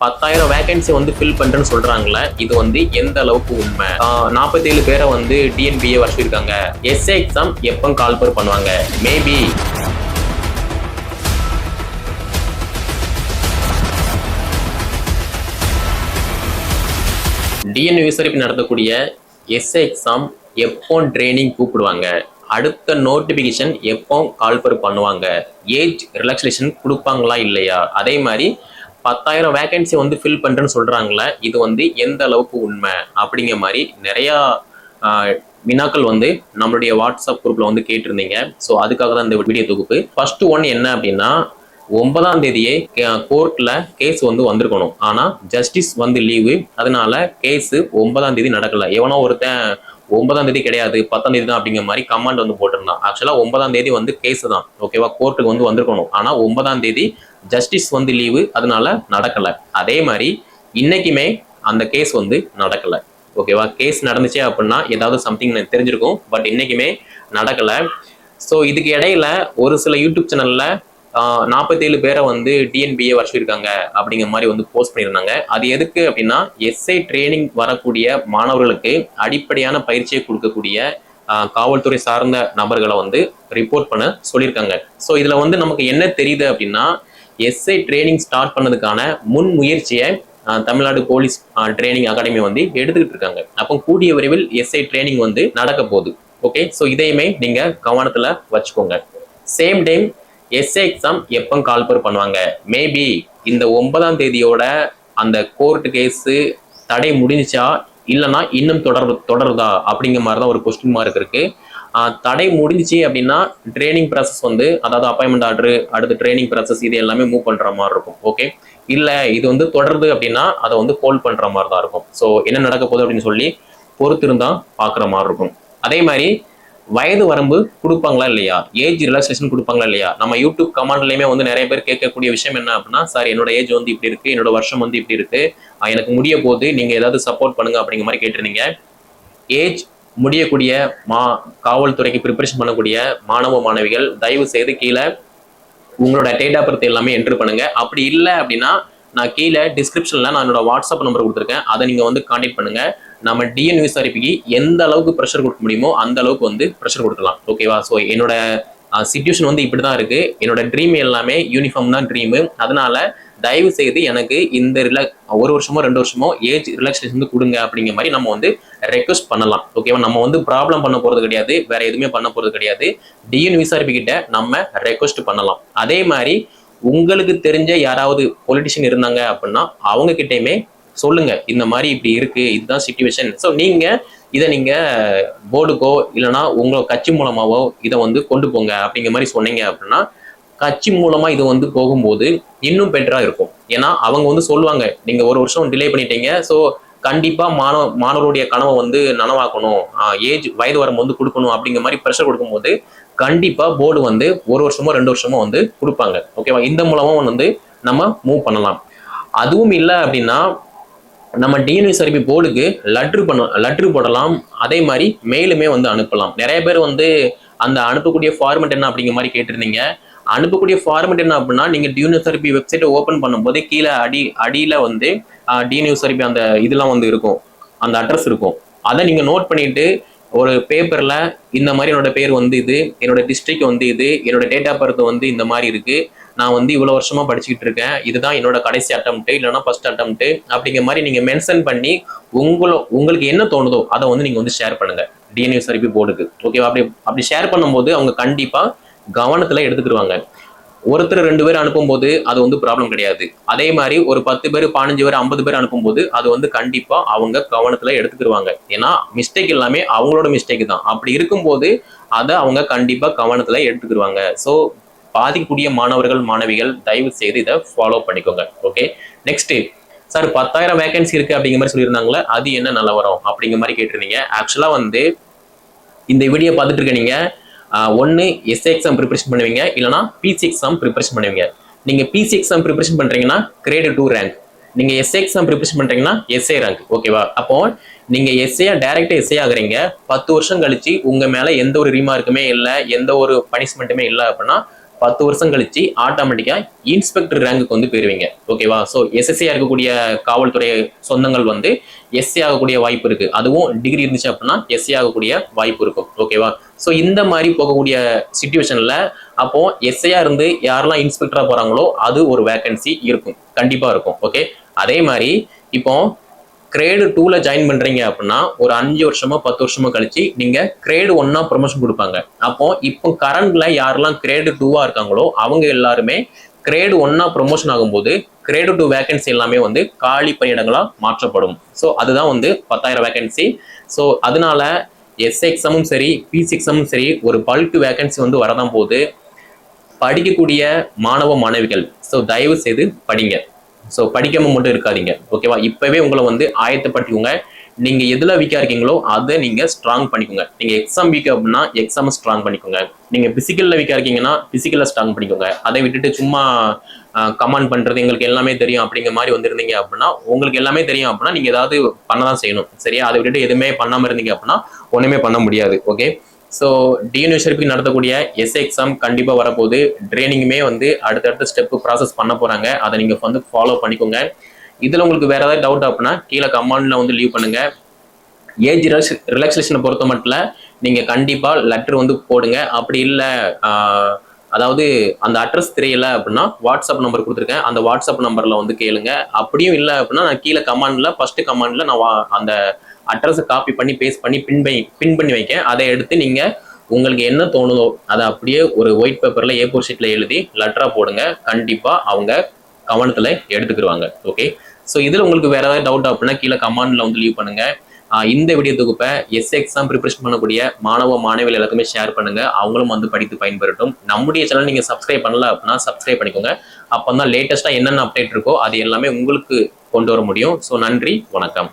பத்தாயிரம் வேகன்சி வந்து ஃபில் பண்றேன்னு சொல்றாங்களே இது வந்து எந்த அளவுக்கு உண்மை? நாற்பத்தேழு பேரை வந்து டிஎன்பிஏ வச்சிருக்காங்க எஸ்ஏ எக்ஸாம் எப்போ கால்பர் பண்ணுவாங்க? மேபி டிஎன் விசாரிப்பு நடத்தக்கூடிய எஸ்ஏ எக்ஸாம் எப்போ ட்ரைனிங் கூப்பிடுவாங்க? அடுத்த நோட்டிஃபிகேஷன் எப்போ கால்பர் பண்ணுவாங்க? ஏஜ் ரிலாக்ஸேஷன் கொடுப்பாங்களா இல்லையா? அதே மாதிரி பத்தாயிரம் வேகன்சி வந்து ஃபில் பண்ணுறேன்னு சொல்கிறாங்களே இது வந்து எந்த அளவுக்கு உண்மை அப்படிங்கிற மாதிரி நிறையா வினாக்கள் வந்து நம்மளுடைய வாட்ஸ்அப் குரூப்பில் வந்து கேட்டிருந்தீங்க. ஸோ அதுக்காக தான் இந்த வீடியோ தொகுப்பு. ஃபர்ஸ்ட் ஒன் என்ன அப்படின்னா ஒன்பதாம் தேதியே கோர்ட்டில் கேஸ் வந்து வந்திருக்கணும். ஆனால் ஜஸ்டிஸ் வந்து லீவு அதனால கேஸு ஒன்பதாம் தேதி நடக்கலை. எவனோ ஒருத்தன் ஒன்பதாம் தேதி கிடையாது பத்தாம் தேதி தான் அப்படிங்கிற மாதிரி கமாண்ட் வந்து போட்டிருந்தான் ஆக்சுவலா ஒன்பதாம் தேதி வந்து கேஸ் தான் ஓகேவா கோர்ட்டுக்கு வந்து வந்திருக்கணும். ஆனா ஒன்பதாம் தேதி ஜஸ்டிஸ் வந்து லீவு அதனால நடக்கல. அதே மாதிரி இன்னைக்குமே அந்த கேஸ் வந்து நடக்கல ஓகேவா கேஸ் நடந்துச்சு அப்படின்னா ஏதாவது சம்திங் தெரிஞ்சிருக்கும் பட் இன்னைக்குமே நடக்கல. ஸோ இதுக்கு இடையில ஒரு சில யூடியூப் சேனல்ல நாற்பத்தேழு பேரை வந்து டிஎன்பிஏ வச்சிருக்காங்க அப்படிங்கிற மாதிரி வந்து போஸ்ட் பண்ணியிருந்தாங்க. அது எதுக்கு அப்படின்னா எஸ்ஐ ட்ரைனிங் வரக்கூடிய மாணவர்களுக்கு அடிப்படையான பயிற்சியை கொடுக்கக்கூடிய காவல்துறை சார்ந்த நபர்களை வந்து ரிப்போர்ட் பண்ண சொல்லியிருக்காங்க. ஸோ இதில் வந்து நமக்கு என்ன தெரியுது அப்படின்னா எஸ்ஐ ட்ரைனிங் ஸ்டார்ட் பண்ணதுக்கான முன் முயற்சியை தமிழ்நாடு போலீஸ் ட்ரைனிங் அகாடமி வந்து எடுத்துக்கிட்டு இருக்காங்க. அப்போ கூடிய விரைவில் எஸ்ஐ ட்ரைனிங் வந்து நடக்க போகுது. ஓகே ஸோ இதையுமே நீங்கள் கவனத்தில் வச்சுக்கோங்க. சேம் டைம் எஸ்ஏ எக்ஸாம் எப்போ கால்பர் பண்ணுவாங்க? மேபி இந்த ஒன்பதாம் தேதியோட அந்த கோர்ட் கேஸு தடை முடிஞ்சிச்சா? இல்லைன்னா இன்னும் தொடர் தொடருதா? அப்படிங்கிற மாதிரி தான் ஒரு கொஸ்டின் மார்க் இருக்கு. தடை முடிஞ்சிச்சு அப்படின்னா ட்ரைனிங் ப்ராசஸ் வந்து அதாவது அப்பாயின்மெண்ட் ஆர்டரு அடுத்து ட்ரைனிங் ப்ராசஸ் இது எல்லாமே மூவ் பண்ணுற மாதிரி இருக்கும். ஓகே இல்லை இது வந்து தொடருது அப்படின்னா அதை வந்து ஹோல்ட் பண்ணுற மாதிரி தான் இருக்கும். ஸோ என்ன நடக்க போகுது அப்படின்னு சொல்லி பொறுத்திருந்தா பார்க்குற மாதிரி இருக்கும். அதே மாதிரி வயது வரம்பு கொடுப்பாங்களா இல்லையா? ஏஜ் ரிலாக்ஸேஷன் கொடுப்பாங்களா இல்லையா? நம்ம யூடியூப் கமாண்ட்லயுமே வந்து நிறைய பேர் கேட்கக்கூடிய விஷயம் என்ன அப்படின்னா சார் என்னோட ஏஜ் வந்து இப்படி இருக்கு என்னோட வருஷம் வந்து இப்படி இருக்கு. எனக்கு முடிய போகுது. நீங்க ஏதாவது சப்போர்ட் பண்ணுங்க அப்படிங்கிற மாதிரி கேட்டிருந்தீங்க. ஏஜ் முடியக்கூடிய மா காவல்துறைக்கு ப்ரிப்பரேஷன் பண்ணக்கூடிய மாணவ மாணவிகள் தயவு செய்து கீழே உங்களோட டேட் ஆஃப் பர்த் எல்லாமே என்ட்ரு பண்ணுங்க. அப்படி இல்லை அப்படின்னா நான் கீழே டிஸ்கிரிப்ஷனில் நான் என்னோட வாட்ஸ்அப் நம்பர் கொடுத்துருக்கேன். அதை நீங்கள் வந்து கான்டெக்ட் பண்ணுங்க. நம்ம டிஎன் விசாரிப்புக்கு எந்த அளவுக்கு ப்ரெஷர் கொடுக்க முடியுமோ அந்த அளவுக்கு வந்து ப்ரெஷர் கொடுக்கலாம். ஓகேவா ஸோ என்னோட சுச்சுவேஷன் வந்து இப்படி தான் இருக்குது என்னோட ட்ரீம் எல்லாமே யூனிஃபார்ம் தான் ட்ரீமு அதனால தயவு செய்து எனக்கு இந்த ரிலா ஒரு வருஷமோ ரெண்டு வருஷமோ ஏஜ் ரிலாக்ஸேஷன் வந்து கொடுங்க அப்படிங்கிற மாதிரி நம்ம வந்து ரெக்வஸ்ட் பண்ணலாம். ஓகேவா நம்ம வந்து ப்ராப்ளம் பண்ண போகிறது கிடையாது. வேற எதுவுமே பண்ண போகிறது கிடையாது. டிஎன் விசாரிப்புக்கிட்ட நம்ம ரெக்வஸ்ட் பண்ணலாம். அதே மாதிரி உங்களுக்கு தெரிஞ்ச யாராவது பொலிட்டிஷியன் இருந்தாங்க அப்படின்னா அவங்க கிட்டேயுமே சொல்லுங்க இந்த மாதிரி இப்படி இருக்கு இதுதான் சுச்சுவேஷன் ஸோ நீங்க இதை நீங்க போர்டுக்கோ இல்லைன்னா உங்களோட கட்சி மூலமாவோ இதை வந்து கொண்டு போங்க அப்படிங்கிற மாதிரி சொன்னீங்க அப்படின்னா கட்சி மூலமா இது வந்து போகும்போது இன்னும் பெட்டரா இருக்கும். ஏன்னா அவங்க வந்து சொல்லுவாங்க நீங்க ஒரு வருஷம் டிலே பண்ணிட்டீங்க ஸோ கண்டிப்பா மாணவ மாணவருடைய கனவை வந்து நனவாக்கணும். ஏஜ் வயது வரம்பு வந்து கொடுக்கணும் அப்படிங்கிற மாதிரி ப்ரெஷர் கொடுக்கும்போது கண்டிப்பா போர்டு வந்து ஒரு வருஷமோ ரெண்டு வருஷமோ வந்து கொடுப்பாங்க. ஓகேவா இந்த மூலமா வந்து நம்ம மூவ் பண்ணலாம். அதுவும் இல்லை அப்படின்னா நம்ம டிஎன்வி சர்வி போர்டுக்கு லட்ரு பண்ண லட்ரு போடலாம். அதே மாதிரி மெயிலுமே வந்து அனுப்பலாம். நிறைய பேர் வந்து அந்த அனுப்பக்கூடிய ஃபார்மெட் என்ன அப்படிங்கிற மாதிரி கேட்டிருந்தீங்க. அனுப்பக்கூடிய ஃபார்மெட் என்ன அப்படின்னா நீங்கள் டியூனியூ சர்பி வெப்சைட்டை ஓப்பன் பண்ணும்போது கீழே அடி அடியில் வந்து டிஎன்யூ சர்பி அந்த இதெல்லாம் வந்து இருக்கும். அந்த அட்ரஸ் இருக்கும். அதை நீங்கள் நோட் பண்ணிட்டு ஒரு பேப்பரில் இந்த மாதிரி என்னோட பேர் வந்து இது என்னோட டிஸ்ட்ரிக்ட் வந்து இது என்னோட டேட் ஆஃப் பர்த் வந்து இந்த மாதிரி இருக்குது நான் வந்து இவ்வளவு வருஷமா படிச்சுக்கிட்டு இருக்கேன். இதுதான் என்னோட கடைசி அட்டம்ப்ட் இல்லைன்னா ஃபர்ஸ்ட் அட்டம்ப்ட் அப்படிங்கிற மாதிரி நீங்க மென்ஷன் பண்ணி உங்களோ உங்களுக்கு என்ன தோணுதோ அதை வந்து நீங்க வந்து ஷேர் பண்ணுங்க. டிஎன்யூஸ் சர்பி போர்டுக்கு ஓகேவா அப்படி அப்படி ஷேர் பண்ணும்போது அவங்க கண்டிப்பா கவனத்துல எடுத்துக்கிடுவாங்க ஒருத்தர் ரெண்டு பேர் அனுப்பும்போது அது வந்து ப்ராப்ளம் கிடையாது. அதே மாதிரி ஒரு பத்து பேர் பதினஞ்சு பேர் ஐம்பது பேர் அனுப்பும்போது அது வந்து கண்டிப்பாக அவங்க கவனத்தில் எடுத்துக்கிடுவாங்க ஏன்னா மிஸ்டேக் எல்லாமே அவங்களோட மிஸ்டேக் தான். அப்படி இருக்கும்போது அதை அவங்க கண்டிப்பாக கவனத்தில் எடுத்துக்கிடுவாங்க ஸோ பாதிக்கக்கூடிய மாணவர்கள் மாணவிகள் தயவு செய்து இதை ஃபாலோ பண்ணிக்கோங்க. ஓகே நெக்ஸ்ட் சார் பத்தாயிரம் வேகன்சி இருக்கு அப்படிங்கிற மாதிரி சொல்லியிருந்தாங்களே அது என்ன நிலவரம் அப்படிங்கிற மாதிரி கேட்டிருந்தீங்க. ஆக்சுவலா வந்து இந்த வீடியோ பார்த்துட்டு இருக்க நீங்க ஒன்று எஸ்ஏ எக்ஸாம் ப்ரிப்பரேஷன் பண்ணுவீங்க இல்லைனா பிசி எக்ஸாம் ப்ரிப்பரேஷன் பண்ணுவீங்க. நீங்க பிசி எக்ஸாம் ப்ரிப்பரேஷன் பண்றீங்கன்னா கிரேடு டூ ரேங்க் நீங்க எஸ்ஏ எக்ஸாம் ப்ரிப்பரேஷன் பண்றீங்கன்னா எஸ்ஏ ரேங்க் ஓகேவா அப்போ நீங்க எஸ்ஏயா டைரக்டா எஸ்ஏ ஆகுறீங்க பத்து வருஷம் கழிச்சு உங்க மேல எந்த ஒரு ரீமார்க்குமே இல்லை எந்த ஒரு பனிஷ்மெண்ட்டுமே இல்லை அப்படின்னா பத்து வருஷம் கழிச்சு ஆட்டோமேட்டிக்காக இன்ஸ்பெக்டர் ரேங்குக்கு வந்து போயிருவீங்க. ஓகேவா ஸோ எஸ்எஸ்சியாக இருக்கக்கூடிய காவல்துறை சொந்தங்கள் வந்து எஸ்சி ஆகக்கூடிய வாய்ப்பு இருக்குது அதுவும் டிகிரி இருந்துச்சு அப்படின்னா எஸ்சி ஆகக்கூடிய வாய்ப்பு இருக்கும். ஓகேவா ஸோ இந்த மாதிரி போகக்கூடிய சுச்சுவேஷனில் அப்போது எஸ்ஐயாக இருந்து யாரெல்லாம் இன்ஸ்பெக்டராக போகிறாங்களோ அது ஒரு வேக்கன்சி இருக்கும். கண்டிப்பாக இருக்கும். ஓகே அதே மாதிரி இப்போ கிரேடு டூவில் ஜாயின் பண்ணுறீங்க அப்படின்னா ஒரு அஞ்சு வருஷமோ பத்து வருஷமோ கழிச்சு நீங்கள் கிரேடு ஒன்னா ப்ரொமோஷன் கொடுப்பாங்க. அப்போ இப்போ கரண்டில் யாரெல்லாம் கிரேடு டூவாக இருக்காங்களோ அவங்க எல்லாருமே கிரேடு ஒன்னா ப்ரொமோஷன் ஆகும்போது கிரேடு டூ வேகன்சி எல்லாமே வந்து காலி பணியிடங்களாக மாற்றப்படும். ஸோ அதுதான் வந்து பத்தாயிரம் வேகன்சி ஸோ அதனால எஸ் எக்ஸமும் சரி பிசி எக்ஸமும் சரி ஒரு பல்க் வேகன்சி வந்து வரதான் போது படிக்கக்கூடிய மாணவ மாணவிகள் ஸோ தயவு செய்து படிங்க. ஸோ படிக்காமல் மட்டும் இருக்காதீங்க. ஓகேவா இப்போவே உங்களை வந்து ஆயத்தப்படுத்திக்கோங்க. நீங்கள் எதில் வீக்காக இருக்கீங்களோ அதை நீங்கள் ஸ்ட்ராங் பண்ணிக்கோங்க. நீங்கள் எக்ஸாம் வீக் அப்படின்னா எக்ஸாம் ஸ்ட்ராங் பண்ணிக்கோங்க. நீங்கள் ஃபிசிக்கலில் வீக்கா இருக்கீங்கன்னா ஃபிசிக்கலில் ஸ்ட்ராங் பண்ணிக்கோங்க. அதை விட்டுட்டு சும்மா கமாண்ட் பண்ணுறது எங்களுக்கு எல்லாமே தெரியும் அப்படிங்கிற மாதிரி வந்திருந்தீங்க அப்படின்னா உங்களுக்கு எல்லாமே தெரியும் அப்படின்னா நீங்கள் ஏதாவது பண்ணதான் செய்யணும். சரியா? அதை விட்டுட்டு எதுவுமே பண்ணாமல் இருந்தீங்க அப்படின்னா ஒன்றுமே பண்ண முடியாது. ஓகே ஸோ டியூனிவர்சிட்டி நடத்தக்கூடிய எஸ்ஏ எக்ஸாம் கண்டிப்பாக வரப்போகுது. ட்ரைனிங்குமே வந்து அடுத்தடுத்த ஸ்டெப்பு ப்ராசஸ் பண்ண போகிறாங்க அதை நீங்கள் வந்து ஃபாலோ பண்ணிக்கோங்க. இதில் உங்களுக்கு வேறு ஏதாவது டவுட் அப்படின்னா கீழே கமெண்ட்ல வந்து லீவ் பண்ணுங்கள் ஏஜ் ரிலாக்ஸ் ரிலாக்ஸேஷனை பொறுத்த மட்டும் நீங்கள் கண்டிப்பாக லெட்டர் வந்து போடுங்க. அப்படி இல்லை அதாவது அந்த அட்ரஸ் தெரியல அப்படின்னா வாட்ஸ்அப் நம்பர் கொடுத்துருக்கேன். அந்த வாட்ஸ்அப் நம்பரில் வந்து கேளுங்க. அப்படியும் இல்லை அப்படின்னா நான் கீழே கமாண்டில் ஃபஸ்ட்டு கமாண்டில் நான் வா- அந்த அட்ரஸை காப்பி பண்ணி பேஸ்ட் பண்ணி பின் பண்ணி பின் பண்ணி வைக்க அதை எடுத்து நீங்கள் உங்களுக்கு என்ன தோணுதோ அதை அப்படியே ஒரு ஒயிட் பேப்பரில் ஏ ஃபோர் ஷீட்டில் எழுதி லெட்டராக போடுங்க. கண்டிப்பாக அவங்க கவனத்தில் எடுத்துக்கிடுவாங்க ஓகே ஸோ இதில் உங்களுக்கு வேறு ஏதாவது டவுட் அப்படின்னா கீழே கமாண்டில் வந்து லீவ் பண்ணுங்கள் இந்த வீடியோ தொகுப்பை எஸ் எக்ஸாம் ப்ரிப்பரேஷன் பண்ணக்கூடிய மாணவ மாணவிகள் எல்லாத்துக்குமே ஷேர் பண்ணுங்க. அவங்களும் வந்து படித்து பயன்பெறட்டும். நம்முடைய சேனல் நீங்கள் சப்ஸ்கிரைப் பண்ணல அப்படின்னா சப்ஸ்கிரைப் பண்ணிக்கோங்க. அப்போ தான் லேட்டஸ்ட்டாக என்னென்ன அப்டேட் இருக்கோ அது எல்லாமே உங்களுக்கு கொண்டு வர முடியும். ஸோ நன்றி வணக்கம்.